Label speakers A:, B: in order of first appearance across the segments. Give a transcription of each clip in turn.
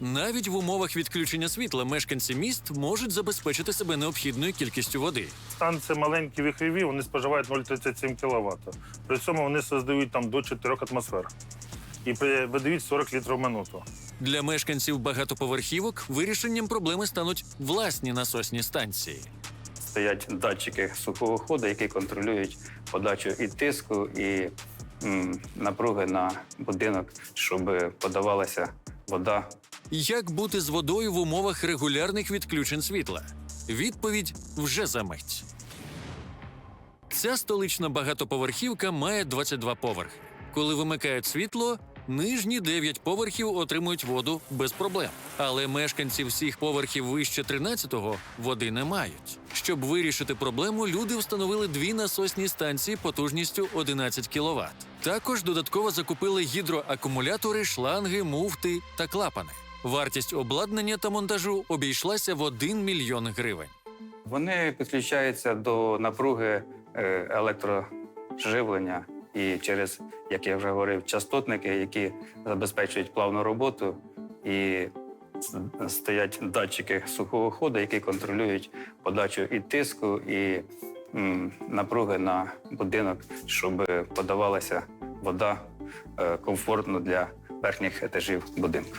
A: Навіть в умовах відключення світла мешканці міст можуть забезпечити себе необхідною кількістю води.
B: Станції маленькі віхові, вони споживають 0,37 кВт. При цьому вони создають там до 4 атмосфер. І при- видають 40 літрів в минуту.
A: Для мешканців багатоповерхівок вирішенням проблеми стануть власні насосні станції.
C: Стоять датчики сухого ходу, які контролюють подачу і тиску, і м, напруги на будинок, щоб подавалася вода
A: Як бути з водою в умовах регулярних відключень світла? Відповідь вже за мить. Ця столична багатоповерхівка має 22 поверхи. Коли вимикають світло, нижні 9 поверхів отримують воду без проблем. Але мешканці всіх поверхів вище 13-го води не мають. Щоб вирішити проблему, люди встановили дві насосні станції потужністю 11 кВт. Також додатково закупили гідроакумулятори, шланги, муфти та клапани. Вартість обладнання та монтажу обійшлася в 1 мільйон гривень.
C: Вони підключаються до напруги е, електроживлення і через, як я вже говорив, частотники, які забезпечують плавну роботу, і стоять датчики сухого ходу, які контролюють подачу і тиску, і напруги на будинок, щоб подавалася вода е, комфортно для верхніх етажів будинку.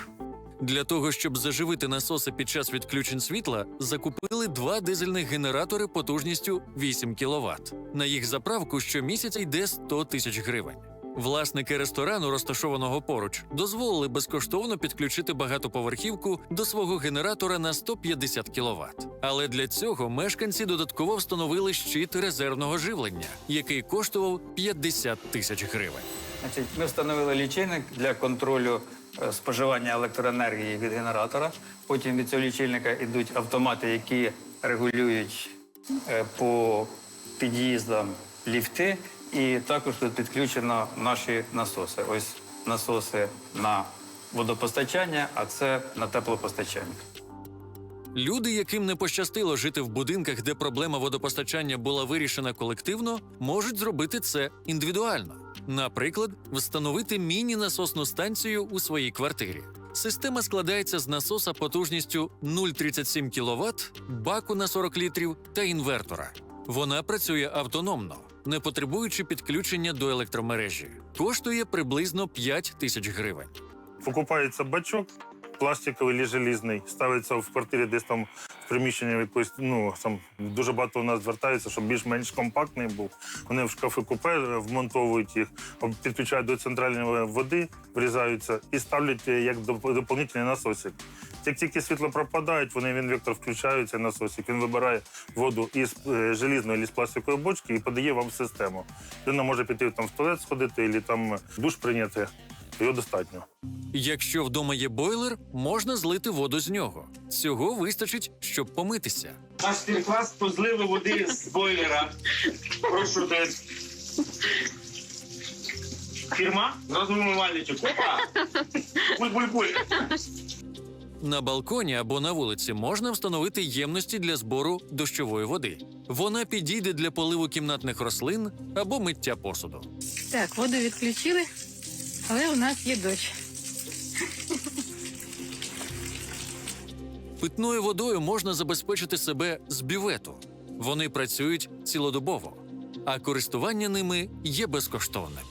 A: Для того, щоб заживити насоси під час відключень світла, закупили два дизельних генератори потужністю 8 кВт. На їх заправку щомісяця йде 100 тисяч гривень. Власники ресторану, розташованого поруч, дозволили безкоштовно підключити багатоповерхівку до свого генератора на 150 кВт. Але для цього мешканці додатково встановили щит резервного живлення, який коштував 50 тисяч гривень.
C: Значить, ми встановили лічильник для контролю е, споживання електроенергії від генератора. Потім від цього лічильника йдуть автомати, які регулюють е, по під'їздам ліфти. І також тут підключено наші насоси. Ось насоси на водопостачання, а це на теплопостачання.
A: Люди, яким не пощастило жити в будинках, де проблема водопостачання була вирішена колективно, можуть зробити це індивідуально. Наприклад, встановити міні-насосну станцію у своїй квартирі. Система складається з насоса потужністю 0,37 кВт, баку на 40 літрів та інвертора. Вона працює автономно, не потребуючи підключення до електромережі. Коштує приблизно 5 тисяч гривень.
B: Покупається бачок пластиковий чи желізний, ставиться в квартирі десь там в приміщенні якоїсь, ну там дуже багато у нас звертаються, щоб більш-менш компактний був. Вони в шкафи купе е, вмонтовують їх, підключають до центральної води, врізаються і ставлять е, як доп- доповнительний насосик. Як тільки світло пропадають, вони в інвектор включають цей насосик. Він вибирає воду із желізної або з пластикової бочки і подає вам в систему. Людина може піти там в туалет сходити, або там душ прийняти. Його достатньо.
A: Якщо вдома є бойлер, можна злити воду з нього. Цього вистачить, щоб помитися.
D: Мастер-клас по зливу води з бойлера. Прошу десь. Фірма? Розмивальничок. Опа! Буль-буль-буль.
A: На балконі або на вулиці можна встановити ємності для збору дощової води. Вона підійде для поливу кімнатних рослин або миття посуду.
E: Так, воду відключили, але у нас є дощ.
A: Питною водою можна забезпечити себе з бювету. Вони працюють цілодобово, а користування ними є безкоштовним.